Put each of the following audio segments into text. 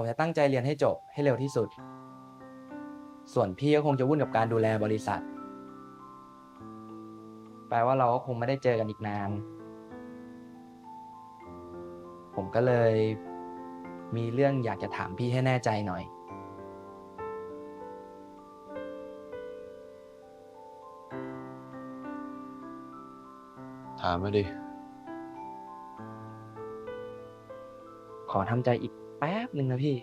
ผมจะตั้งใจเรียนให้จบให้เร็วที่สุด ส่วนพี่ก็คงจะวุ่นกับการดูแลบริษัท แปลว่าเราก็คงไม่ได้เจอกันอีกนาน ผมก็เลยมีเรื่องอยากจะถามพี่ให้แน่ใจหน่อย ถามมาดิ ขอทำใจอีก แป๊บหนึ่งนะพี่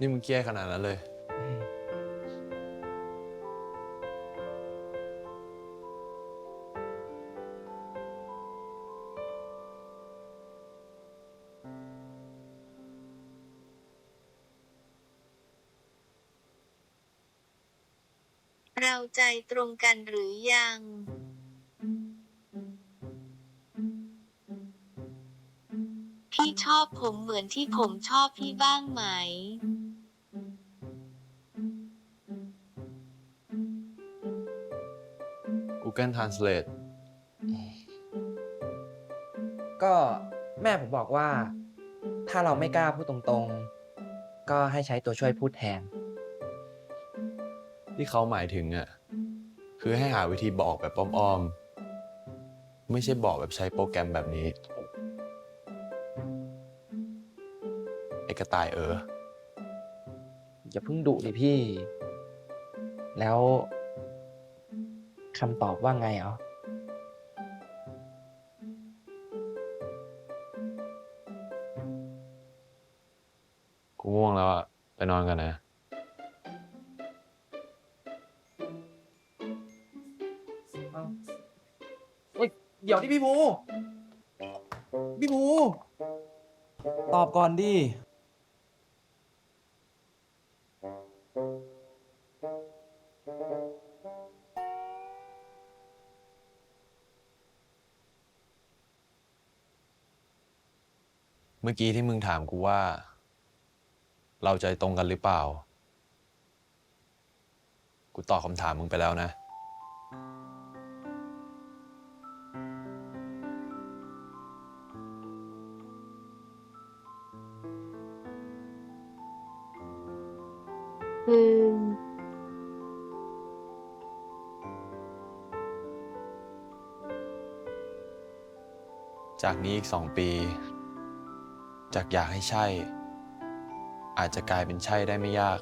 นี่มึงเครียขนาดนั้นเลย เราใจตรงกันหรือยัง พี่ชอบผมเหมือนที่ผมชอบพี่บ้างไหม Google Translate ก็แม่ผมบอกว่า ถ้าเราไม่กล้าพูดตรงๆ ก็ให้ใช้ตัวช่วยพูดแทน ที่เขาหมายถึงอะคือให้หาวิธีบอกแบบอ้อมๆ ไม่ใช่บอกแบบใช้โปรแกรมแบบนี้ ไอ้กระต่ายเออ อย่าเพิ่งดุดิพี่ แล้วคำตอบว่าไงเหรอกูง่วงแล้วอะ ไปนอนกันนะ เดี๋ยวที่พี่ภูพี่ภูตอบก่อนดิ เมื่อกี้ที่มึงถามกูว่า เราใจตรงกันหรือเปล่า กูตอบคำถามมึงไปแล้วนะ อืมจากนี้อีกสองปี จากอยากให้ใช่ อาจจะกลายเป็นใช่ได้ไม่ยาก